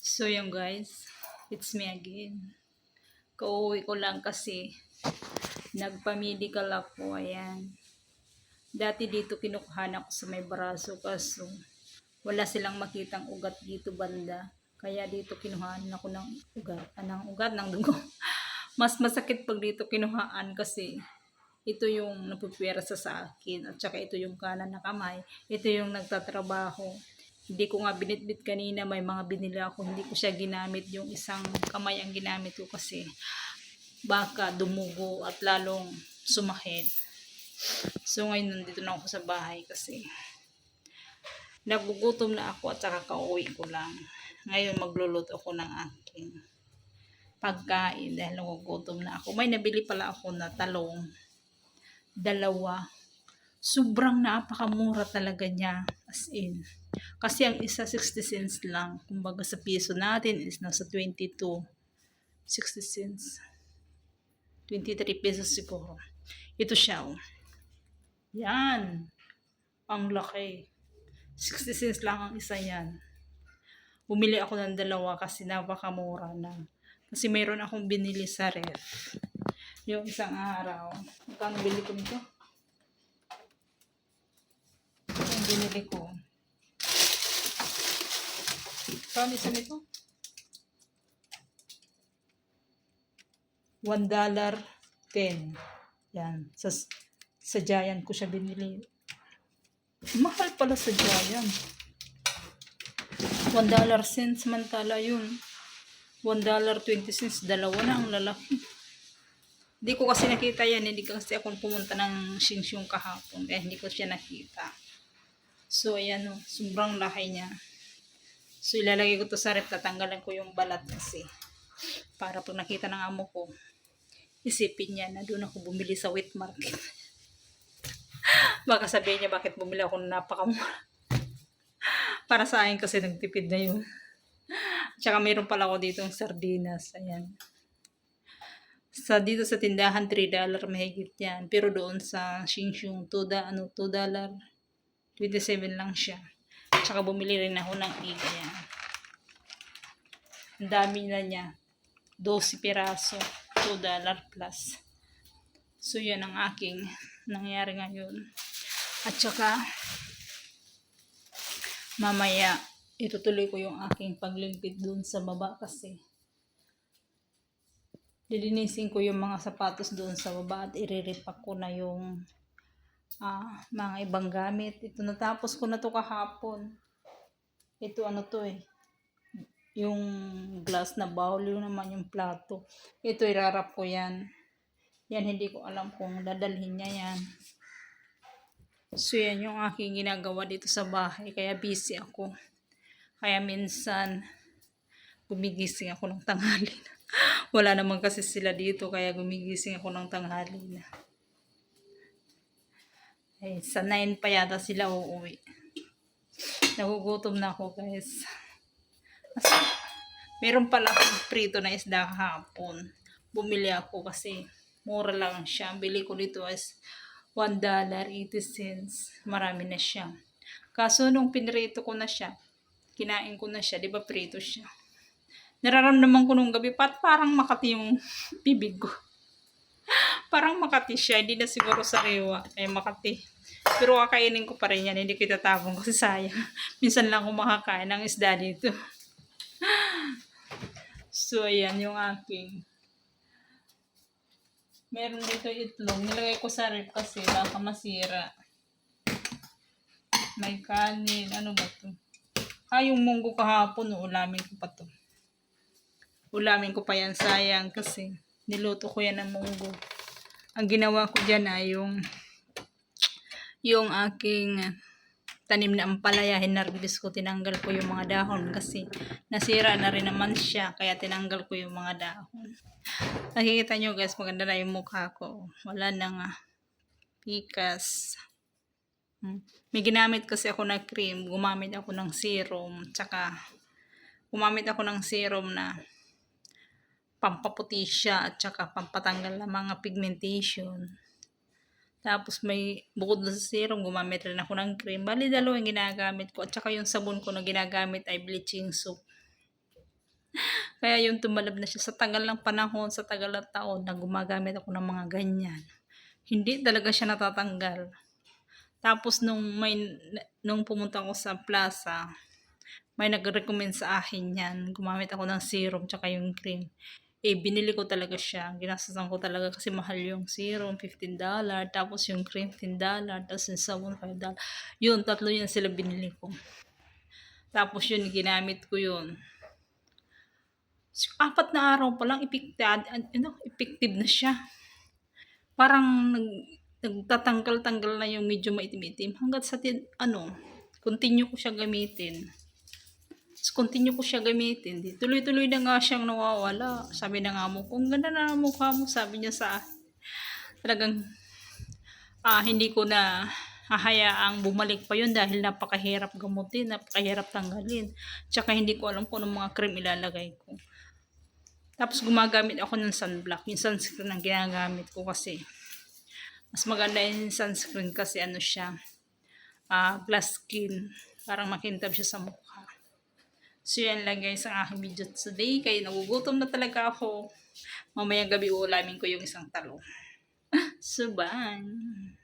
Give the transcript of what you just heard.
So yung guys, it's me again. Kauwi ko lang kasi nagpa-medical ako, ayan. Dati dito kinukuhan ako sa may braso kaso wala silang makitang ugat dito banda. Kaya dito kinuhaan ako ng ugat, ah, ng ugat ng dugo. Mas masakit pag dito kinuhaan kasi ito yung napupwera sa sa akin at saka ito yung kanan na kamay. Ito yung nagtatrabaho. Hindi ko nga binitbit kanina, may mga binili ako. Hindi ko siya ginamit yung isang kamay ang ginamit ko kasi baka dumugo at lalong sumakit. So ngayon nandito na ako sa bahay kasi nagugutom na ako at saka kauwi ko lang. Ngayon magluluto ako ng aking pagkain dahil nagugutom na ako. May nabili pala ako na talong. Dalawa. Sobrang napakamura talaga niya. As in. Kasi ang isa 60 cents lang. Kumbaga sa piso natin is nasa 22. 60 cents. 23 pesos siguro. Ito siya. Oh. Yan. Ang laki. 60 cents lang ang isa yan. Bumili ako ng dalawa kasi napakamura na. Kasi mayroon akong binili sa ref. Yung isang araw. Magkano bili ko nito? Yung binili ko. Kano isa nito? One dollar ten. Yan. Sa, sa Giant ko siya binili. Mahal pala sa Giant. One dollar cents samantala yun. One dollar twenty cents. Dalawa na ang lalaki. Hindi ko kasi nakita yan. Hindi kasi ako pumunta ng Shinsyong kahapon. Kaya hindi ko siya nakita. So, ayan o. Sobrang laki niya. So, ilalagay ko to sa rep. Tatanggalan ko yung balat kasi. Para pag nakita ng amo ko, isipin niya na doon ako bumili sa wet market. Baka sabihin niya bakit bumili ako ng napakamura. Para sa akin kasi nagtipid na yun. Tsaka mayroon pala ako dito ng sardinas. Ayan. Sa dito sa tindahan, 3 dollar mahigit yan. Pero doon sa Shinshung, 2 da, ano, 2 dollar, 27 lang siya. Tsaka bumili rin ako ng egg yan. Ang dami na niya. 12 piraso, 2 dollar plus. So, yan ang aking nangyari ngayon. At saka, mamaya, itutuloy ko yung aking paglimpit dun sa baba kasi lilinisin ko yung mga sapatos doon sa baba at iriripak ko na yung ah, mga ibang gamit. Ito natapos ko na to kahapon. Ito ano to eh. Yung glass na bowl, yun naman yung plato. Ito irarap ko yan. Yan hindi ko alam kung dadalhin niya yan. So yan yung aking ginagawa dito sa bahay. Kaya busy ako. Kaya minsan gumigising ako ng tanghali na. Wala naman kasi sila dito kaya gumigising ako ng tanghali na. Ay, sa 9 pa yata sila uuwi. Nagugutom na ako guys. Kasi, meron pala akong prito na isda kahapon. Bumili ako kasi mura lang siya. Bili ko dito is $1.80. Marami na siya. Kaso nung pinrito ko na siya, kinain ko na siya, di ba prito siya? nararamdaman ko nung gabi, pat parang makati yung bibig ko. Parang makati siya, hindi na siguro sariwa, ay makati. Pero kakainin ko pa rin yan, hindi ko itatapon kasi sayang. Minsan lang ako makakain ng isda dito. so, ayan yung aking. Meron dito itlog. Nilagay ko sa rep kasi baka masira. May kanin. Ano ba to? Ah, yung munggo kahapon, ulamin ko pa to ulamin ko pa yan sayang kasi niluto ko yan ng munggo. Ang ginawa ko dyan ay yung yung aking tanim na ampalaya, hinarbis ko, tinanggal ko yung mga dahon kasi nasira na rin naman siya, kaya tinanggal ko yung mga dahon. Nakikita nyo guys, maganda na yung mukha ko. Wala na nga. Pikas. Hmm. May ginamit kasi ako na cream, gumamit ako ng serum, tsaka gumamit ako ng serum na pampaputi siya at saka pampatanggal ng mga pigmentation. Tapos may, bukod sa serum, gumamit rin ako ng cream. Bali, dalawang ginagamit ko. At saka yung sabon ko na ginagamit ay bleaching soap. Kaya yung tumalab na siya sa tagal ng panahon, sa tagal ng taon na gumagamit ako ng mga ganyan. Hindi talaga siya natatanggal. Tapos nung may nung pumunta ako sa plaza, may nag-recommend sa akin yan. Gumamit ako ng serum tsaka yung cream. Eh, binili ko talaga siya. Ginastasan ko talaga kasi mahal yung serum, $15. Tapos yung cream, $10. Tapos yung sabon, $5. Yun, tatlo yun sila binili ko. Tapos yun, ginamit ko yun. So, apat na araw pa lang, effective, ano, effective na siya. Parang nag, nagtatanggal-tanggal na yung medyo maitim-itim. Hanggat sa, tin, ano, continue ko siya gamitin. So, continue ko siya gamitin. Tuloy-tuloy na nga siyang nawawala. Sabi na nga mo, kung ganda na ang mukha mo, sabi niya sa. Talagang, ah, hindi ko na hahayaang bumalik pa yun dahil napakahirap gamutin, napakahirap tanggalin. Tsaka hindi ko alam kung anong mga cream ilalagay ko. Tapos gumagamit ako ng sunblock. Yung sunscreen ang ginagamit ko kasi. Mas maganda yung sunscreen kasi ano siya, ah, glass skin. Parang makintab siya sa mukha. So yan lang guys ang aking video today. Kaya nagugutom na talaga ako. Mamayang gabi ulamin ko yung isang talong. so bye!